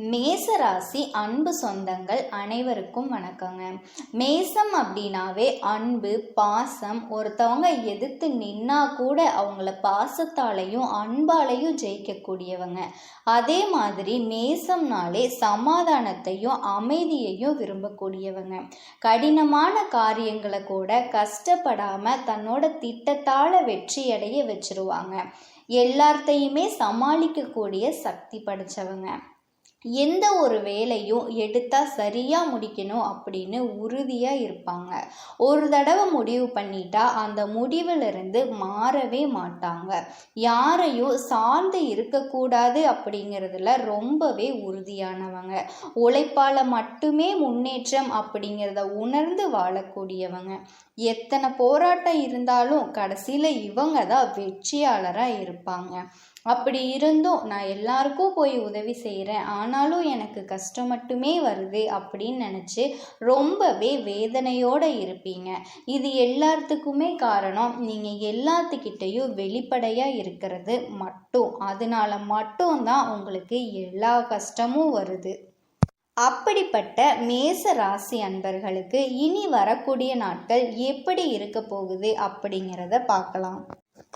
மேசராசி அன்பு சொந்தங்கள் அனைவருக்கும் வணக்கங்க. மேசம் அப்படின்னாவே அன்பு பாசம் ஒருத்தவங்க எதிர்த்து நின்னா கூட அவங்கள பாசத்தாலையும் அன்பாலையும் ஜெயிக்கக்கூடியவங்க. அதே மாதிரி மேசம்னாலே சமாதானத்தையும் அமைதியையும் விரும்பக்கூடியவங்க. கடினமான காரியங்களை கூட கஷ்டப்படாம தன்னோட திட்டத்தால வெற்றி அடைய வச்சிருவாங்க. எல்லார்த்தையுமே சமாளிக்கக்கூடிய சக்தி படைச்சவங்க. எந்த ஒரு வேலையும் எடுத்தால் சரியாக முடிக்கணும் அப்படின்னு உறுதியாக இருப்பாங்க. ஒரு தடவை முடிவு பண்ணிட்டா அந்த முடிவிலிருந்து மாறவே மாட்டாங்க. யாரையும் சார்ந்து இருக்கக்கூடாது அப்படிங்கிறதுல ரொம்பவே உறுதியானவங்க. உழைப்பால் மட்டுமே முன்னேற்றம் அப்படிங்கிறத உணர்ந்து வாழக்கூடியவங்க. எத்தனை போராட்டம் இருந்தாலும் கடைசியில் இவங்க தான் வெற்றியாளராக இருப்பாங்க. அப்படி இருந்தும் நான் எல்லாருக்கும் போய் உதவி செய்கிறேன் ஆனாலும் எனக்கு கஷ்டம் மட்டுமே வருது அப்படின்னு நினச்சி ரொம்பவே வேதனையோடு இருப்பீங்க. இது எல்லாத்துக்குமே காரணம் நீங்கள் எல்லாத்துக்கிட்டேயும் வெளிப்படையாக இருக்கிறது மட்டும். அதனால மட்டும்தான் உங்களுக்கு எல்லா கஷ்டமும் வருது. அப்படிப்பட்ட மேச ராசி அன்பர்களுக்கு இனி வரக்கூடிய நாட்கள் எப்படி இருக்க போகுது அப்படிங்கிறத பார்க்கலாம்.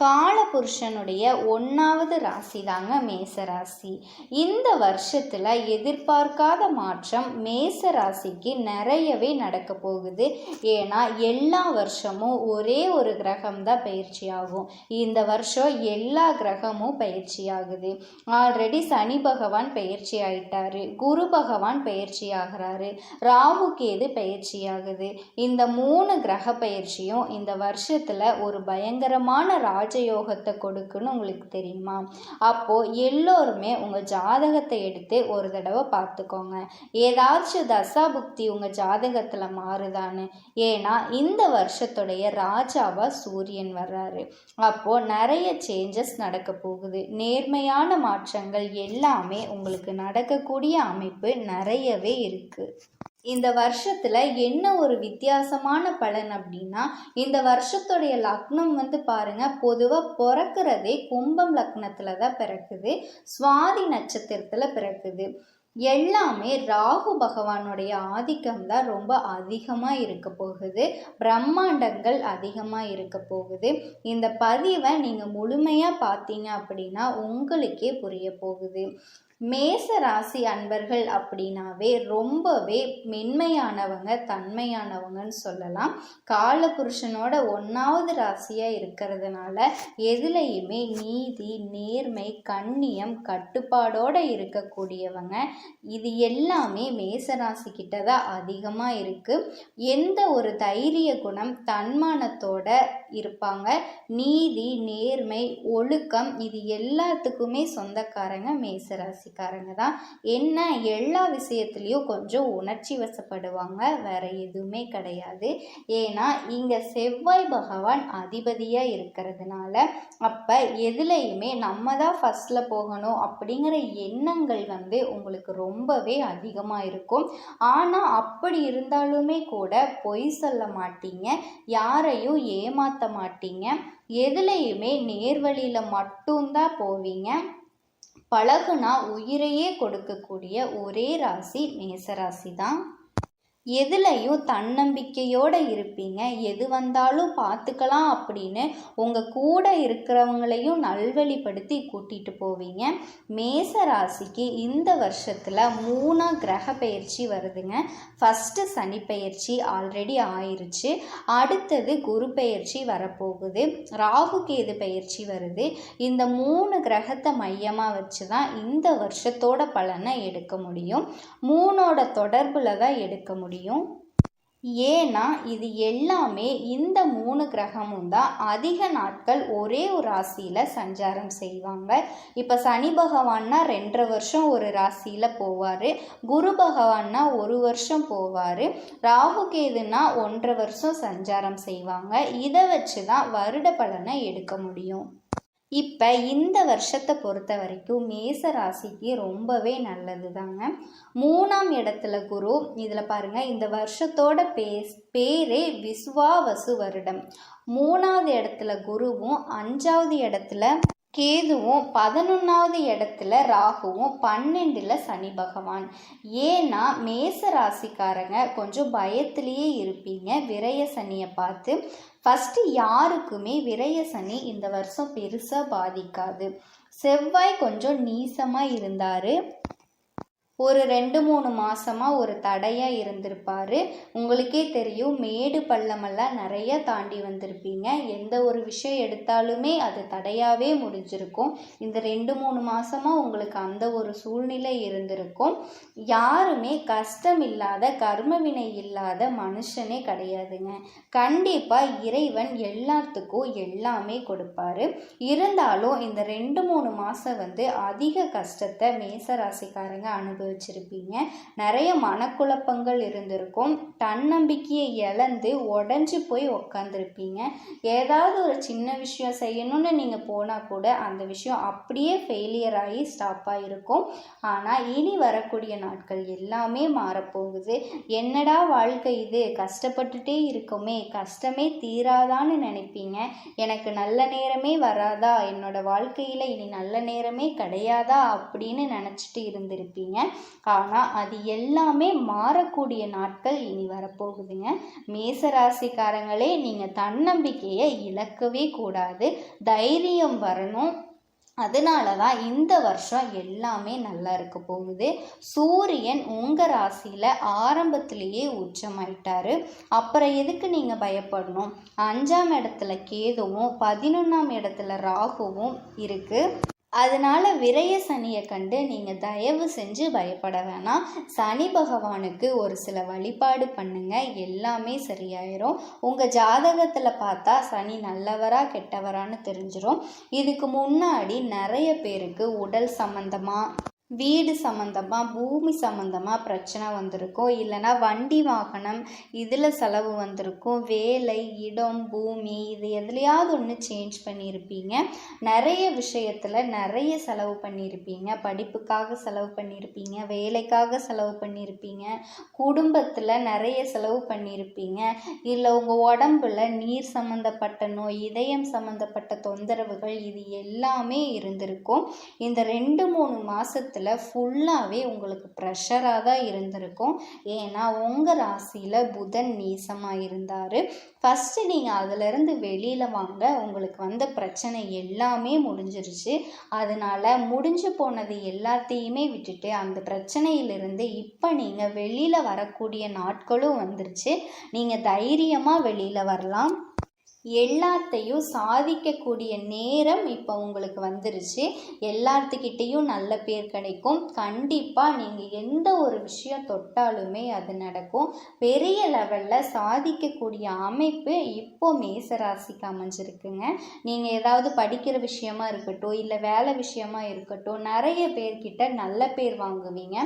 காலபுருஷனுடைய ஒன்றாவது ராசி தாங்க மேச ராசி. இந்த வருஷத்தில் எதிர்பார்க்காத மாற்றம் மேச ராசிக்கு நிறையவே நடக்க போகுது. ஏன்னா எல்லா வருஷமும் ஒரே ஒரு கிரகம் தான் பயிற்சி ஆகும். இந்த வருஷம் எல்லா கிரகமும் பயிற்சி ஆகுது. ஆல்ரெடி சனி பகவான் பயிற்சி ஆயிட்டாரு. குரு பகவான் பயிற்சி ஆகிறாரு. ராகு கேது பயிற்சி ஆகுது. இந்த மூணு கிரக பயிற்சியும் இந்த வருஷத்தில் ஒரு பயங்கரமான ராஜயோகத்தை கொடுக்குன்னு உங்களுக்கு தெரியுமா? அப்போது எல்லோருமே உங்கள் ஜாதகத்தை எடுத்து ஒரு தடவை பார்த்துக்கோங்க. ஏதாச்சும் தசாபுக்தி உங்கள் ஜாதகத்தில் மாறுதான்னு. ஏன்னா இந்த வருஷத்துடைய ராஜாவாக சூரியன் வர்றாரு. அப்போது நிறைய சேஞ்சஸ் நடக்க போகுது. நேர்மையான மாற்றங்கள் எல்லாமே உங்களுக்கு நடக்கக்கூடிய அமைப்பு நிறையவே இருக்குது இந்த வருஷத்தில் என்ன ஒரு வித்தியாசமான பலன் அப்படின்னா இந்த வருஷத்துடைய லக்னம் வந்து பாருங்க பொதுவாக பிறக்கிறதே கும்பம் லக்னத்தில் தான் பிறக்குது சுவாதி நட்சத்திரத்தில் பிறக்குது. எல்லாமே ராகு பகவானுடைய ஆதிக்கம் தான் ரொம்ப அதிகமாக இருக்க போகுது பிரம்மாண்டங்கள் அதிகமாக இருக்க போகுது. இந்த பதிவை நீங்கள் முழுமையாக பார்த்தீங்க அப்படின்னா உங்களுக்கே புரிய போகுது. மேச ராசி அன்பர்கள் அப்படின்னாவே ரொம்பவே மென்மையானவங்க தன்மையானவங்கன்னு சொல்லலாம். காலபுருஷனோட ஒன்றாவது ராசியாக இருக்கிறதுனால எதுலேயுமே நீதி நேர்மை கண்ணியம் கட்டுப்பாடோடு இருக்கக்கூடியவங்க. இது எல்லாமே மேச ராசிக்கிட்ட தான் அதிகமாக இருக்குது எந்த ஒரு தைரிய குணம் தன்மானத்தோட இருப்பாங்க. நீதி நேர்மை ஒழுக்கம் இது எல்லாத்துக்குமே சொந்தக்காரங்க மேசராசிக்காரங்க தான். என்ன எல்லா விஷயத்துலேயும் கொஞ்சம் உணர்ச்சி வசப்படுவாங்க. வேற எதுவுமே கிடையாது. ஏன்னா இங்கே செவ்வாய் பகவான் அதிபதியாக இருக்கிறதுனால அப்போ எதுலேயுமே நம்ம தான் ஃபஸ்ட்டில் போகணும் அப்படிங்கிற எண்ணங்கள் வந்து உங்களுக்கு ரொம்பவே அதிகமாக இருக்கும். ஆனால் அப்படி இருந்தாலுமே கூட பொய் சொல்ல மாட்டீங்க. யாரையும் ஏமாற்ற மாட்டீங்க. எதுலேயுமே நேர்வழியில் மட்டும்தான் போவீங்க. பழகுனா உயிரையே கொடுக்கக்கூடிய ஒரே ராசி மேசராசி தான் எதுலையும் தன்னம்பிக்கையோடு இருப்பீங்க. எது வந்தாலும் பார்த்துக்கலாம் அப்படின்னு உங்கள் கூட இருக்கிறவங்களையும் நல்வழிப்படுத்தி கூட்டிகிட்டு போவீங்க. மேச ராசிக்கு இந்த வருஷத்தில் மூணாம் கிரக பயிற்சி வருதுங்க. ஃபஸ்ட்டு சனி பயிற்சி ஆல்ரெடி ஆயிடுச்சு அடுத்தது குரு பயிற்சி வரப்போகுது. ராகு கேது பயிற்சி வருது. இந்த மூணு கிரகத்தை மையமாக வச்சு தான் இந்த வருஷத்தோட பலனை எடுக்க முடியும். மூணோட தொடர்பில் தான் எடுக்க முடியும். முடியும்? ஏன்னா இது எல்லாமே இந்த மூணு கிரகமும் தான் அதிக நாட்கள் ஒரே ஒரு ராசியில் சஞ்சாரம் செய்வாங்க. இப்போ சனி பகவான்னா ரெண்டரை வருஷம் ஒரு ராசியில் போவார். குரு பகவான்னா ஒரு வருஷம் போவார். ராகு கேதுனா ஒன்றரை வருஷம் சஞ்சாரம் செய்வாங்க. இதை வச்சு தான் வருட பலனை எடுக்க முடியும். இப்போ இந்த வருஷத்தை பொறுத்த வரைக்கும் மேச ராசிக்கு ரொம்பவே நல்லது தாங்க மூணாம் இடத்துல குரு இதில் பாருங்கள் இந்த வருஷத்தோட பே பேரே விஸ்வாவசு வருடம். மூணாவது இடத்துல குருவும் அஞ்சாவது இடத்துல கேதுவும் பதினொன்றாவது இடத்துல ராகுவும் பன்னெண்டில் சனி பகவான். ஏன்னா மேச ராசிக்காரங்க கொஞ்சம் பயத்திலேயே இருப்பீங்க விரய சனியை பார்த்து. ஃபஸ்ட்டு யாருக்குமே விரய சனி இந்த வருஷம் பெருசாக பாதிக்காது. செவ்வாய் கொஞ்சம் நீசமாக இருந்தார். ஒரு ரெண்டு மூணு மாதமாக ஒரு தடையாக இருந்திருப்பாரு. உங்களுக்கே தெரியும் மேடு பள்ளமெல்லாம் நிறைய தாண்டி வந்திருப்பீங்க. எந்த ஒரு விஷயம் எடுத்தாலுமே அது தடையாகவே முடிஞ்சிருக்கும். இந்த ரெண்டு மூணு மாதமாக உங்களுக்கு அந்த ஒரு சூழ்நிலை இருந்திருக்கும். யாருமே கஷ்டம் இல்லாத கர்மவினை இல்லாத மனுஷனே கிடையாதுங்க. கண்டிப்பாக இறைவன் எல்லாத்துக்கும் எல்லாமே கொடுப்பாரு. இருந்தாலும் இந்த ரெண்டு மூணு மாதம் வந்து அதிக கஷ்டத்தை மேச ராசிக்காரங்க அனுபவிச்சிருப்பீங்க நிறைய மனக்குழப்பங்கள் இருந்திருக்கும். தன்னம்பிக்கையை இழந்து உடஞ்சி போய் உக்காந்துருப்பீங்க. ஏதாவது ஒரு சின்ன விஷயம் செய்யணும்னு நீங்கள் போனால் கூட அந்த விஷயம் அப்படியே ஃபெயிலியர் ஆகி ஸ்டாப் ஆகிருக்கும் ஆனால் இனி வரக்கூடிய நாட்கள் எல்லாமே மாறப்போகுது. என்னடா வாழ்க்கை இது? கஷ்டப்பட்டுட்டே இருக்கோமே. கஷ்டமே தீராதான்னு நினைப்பீங்க. எனக்கு நல்ல நேரமே வராதா? என்னோட வாழ்க்கையில் இனி நல்ல நேரமே கிடையாதா? அப்படின்னு நினச்சிட்டு இருந்திருப்பீங்க. ஆனால் அது எல்லாமே மாறக்கூடிய நாட்கள் இனி வரப்போகுதுங்க. மேசராசிக்காரங்களே நீங்கள் தன்னம்பிக்கையை இழக்கவே கூடாது. தைரியம் வரணும். அதனால தான் இந்த வருஷம் எல்லாமே நல்லா இருக்க போகுது. சூரியன் உங்கள் ராசியில் ஆரம்பத்திலேயே உச்சமாயிட்டார். அப்புறம் எதுக்கு நீங்கள் பயப்படணும்? அஞ்சாம் இடத்துல கேதுவும் பதினொன்றாம் இடத்துல ராகுவும் இருக்குது அதனால் விரய சனியை கண்டு நீங்கள் தயவு செஞ்சு பயப்பட வேணாம். சனி பகவானுக்கு ஒரு சில வழிபாடு பண்ணுங்கள் எல்லாமே சரியாயிரும். உங்கள் ஜாதகத்தில் பார்த்தா சனி நல்லவரா கெட்டவரான்னு தெரிஞ்சிடும் இதுக்கு முன்னாடி நிறைய பேருக்கு உடல் சம்மந்தமாக வீடு சம்மந்தமாக பூமி சம்மந்தமாக பிரச்சனை வந்திருக்கும் இல்லைனா வண்டி வாகனம் இதில் செலவு வந்திருக்கும் வேலை இடம் பூமி இது எதுலையாவது ஒன்று சேஞ்ச் பண்ணியிருப்பீங்க. நிறைய விஷயத்தில் நிறைய செலவு பண்ணியிருப்பீங்க. படிப்புக்காக செலவு பண்ணியிருப்பீங்க வேலைக்காக செலவு பண்ணியிருப்பீங்க குடும்பத்தில் நிறைய செலவு பண்ணியிருப்பீங்க. இல்லை உங்கள் உடம்புல நீர் சம்மந்தப்பட்ட நோய் இதயம் சம்மந்தப்பட்ட தொந்தரவுகள் இது எல்லாமே இருந்திருக்கும். இந்த ரெண்டு மூணு மாதத்தில் ஃபுல்லாகவே உங்களுக்கு ப்ரெஷராக தான் இருந்திருக்கும். ஏன்னா உங்கள் ராசியில் புதன் நீசமாக இருந்தார். ஃபஸ்ட்டு நீங்கள் அதிலிருந்து வெளியில் வாங்க. உங்களுக்கு வந்த பிரச்சனை எல்லாமே முடிஞ்சிருச்சு. அதனால் முடிஞ்சு போனது எல்லாத்தையுமே விட்டுட்டு அந்த பிரச்சனையிலிருந்து இப்போ நீங்கள் வெளியில் வரக்கூடிய நாட்களும் வந்துருச்சு. நீங்கள் தைரியமாக வெளியில் வரலாம். எல்லாத்தையும் சாதிக்கக்கூடிய நேரம் இப்போ உங்களுக்கு வந்துருச்சு. எல்லாத்துக்கிட்டேயும் நல்ல பேர் கிடைக்கும். கண்டிப்பாக நீங்கள் எந்த ஒரு விஷயம் தொட்டாலுமே அது நடக்கும். பெரிய லெவலில் சாதிக்கக்கூடிய அமைப்பு இப்போ மேசராசிக்கு அமைஞ்சிருக்குங்க. நீங்கள் ஏதாவது படிக்கிற விஷயமா இருக்கட்டும் இல்லை வேலை விஷயமா இருக்கட்டும் நிறைய பேர்கிட்ட நல்ல பேர் வாங்குவீங்க.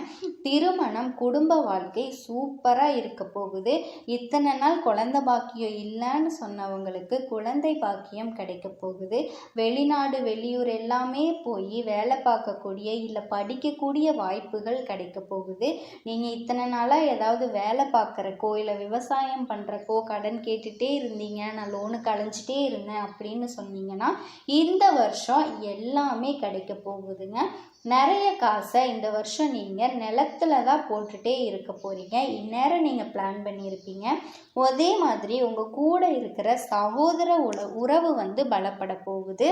திருமணம் குடும்ப வாழ்க்கை சூப்பராக இருக்க போகுது. இத்தனை நாள் குழந்த பாக்கியம் இல்லைன்னு சொன்னவங்களுக்கு உங்களுக்கு குழந்தை பாக்கியம் கிடைக்க போகுது. வெளிநாடு வெளியூர் எல்லாமே போய் வேலை பார்க்கக்கூடிய இல்லை படிக்கக்கூடிய வாய்ப்புகள் கிடைக்க போகுது. நீங்கள் இத்தனை நாளாக ஏதாவது வேலை பார்க்குறக்கோ இல்லை விவசாயம் பண்ணுறக்கோ கடன் கேட்டுகிட்டே இருந்தீங்க. நான் லோனுக்கு அலைஞ்சிட்டே இருந்தேன் அப்படின்னு சொன்னீங்கன்னா இந்த வருஷம் எல்லாமே கிடைக்க போகுதுங்க. நிறைய காசை இந்த வருஷம் நீங்கள் நிலத்துல தான் போட்டுகிட்டே இருக்க போகிறீங்க இந்நேரம் நீங்கள் பிளான் பண்ணியிருப்பீங்க. அதே மாதிரி உங்கள் கூட இருக்கிற சகோதர உல உறவு வந்து பலப்பட போகுது.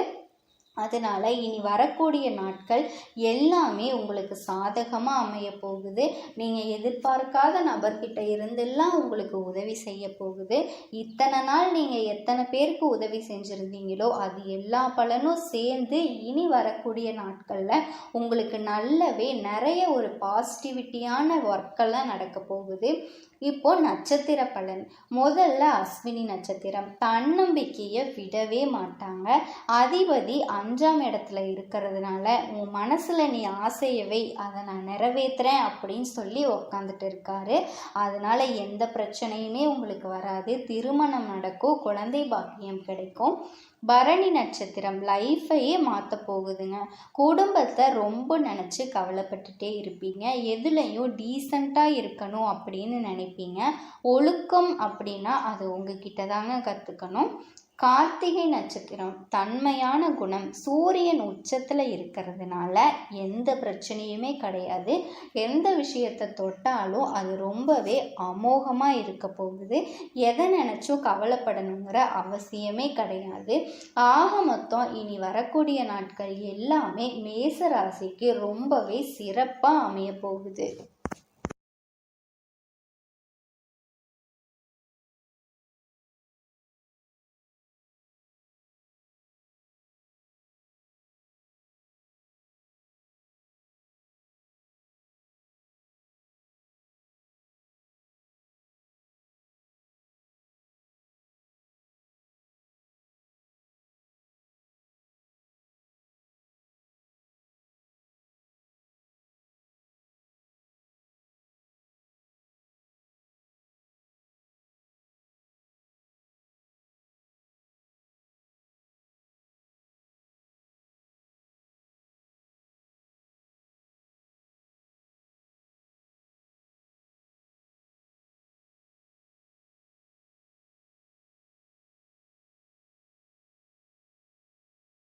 அதனால் இனி வரக்கூடிய நாட்கள் எல்லாமே உங்களுக்கு சாதகமாக அமைய போகுது. நீங்கள் எதிர்பார்க்காத நபர்கிட்ட இருந்தெல்லாம் உங்களுக்கு உதவி செய்ய போகுது. இத்தனை நாள் நீங்கள் எத்தனை பேருக்கு உதவி செஞ்சுருந்தீங்களோ அது எல்லா பலனும் சேர்ந்து இனி வரக்கூடிய நாட்களில் உங்களுக்கு நல்லவே நிறைய ஒரு பாசிட்டிவிட்டியான ஒர்க்கெல்லாம் நடக்க போகுது. இப்போ நட்சத்திர பலன். முதல்ல அஸ்வினி நட்சத்திரம். தன்னம்பிக்கையை விடவே மாட்டாங்க. அதிபதி அஞ்சாம் இடத்துல இருக்கிறதுனால உன் மனசில் நீ ஆசையவை அதை நான் நிறைவேற்றுறேன் அப்படின்னு சொல்லி உக்காந்துட்டு இருக்காரு. அதனால எந்த பிரச்சனையுமே உங்களுக்கு வராது. திருமணம் நடக்கும் குழந்தை பாக்கியம் கிடைக்கும். பரணி நட்சத்திரம் லைஃப்பையே மாற்ற போகுதுங்க. குடும்பத்தை ரொம்ப நினச்சி கவலைப்பட்டுட்டே இருப்பீங்க. எதுலேயும் டீசெண்டாக இருக்கணும் அப்படின்னு நினைப்பீங்க. ஒழுக்கம் அப்படின்னா அது உங்ககிட்ட தாங்க கற்றுக்கணும் கார்த்திகை நட்சத்திரம் தன்மையான குணம் சூரியன் உச்சத்தில் இருக்கிறதுனால எந்த பிரச்சனையுமே கிடையாது. எந்த விஷயத்தை தொட்டாலும் அது ரொம்பவே அமோகமாக இருக்க போகுது. எதை நினச்சும் கவலைப்படணுங்கிற அவசியமே கிடையாது. ஆக மொத்தம் இனி வரக்கூடிய நாட்கள் எல்லாமே மேச ராசிக்கு ரொம்பவே சிறப்பாக அமைய போகுது.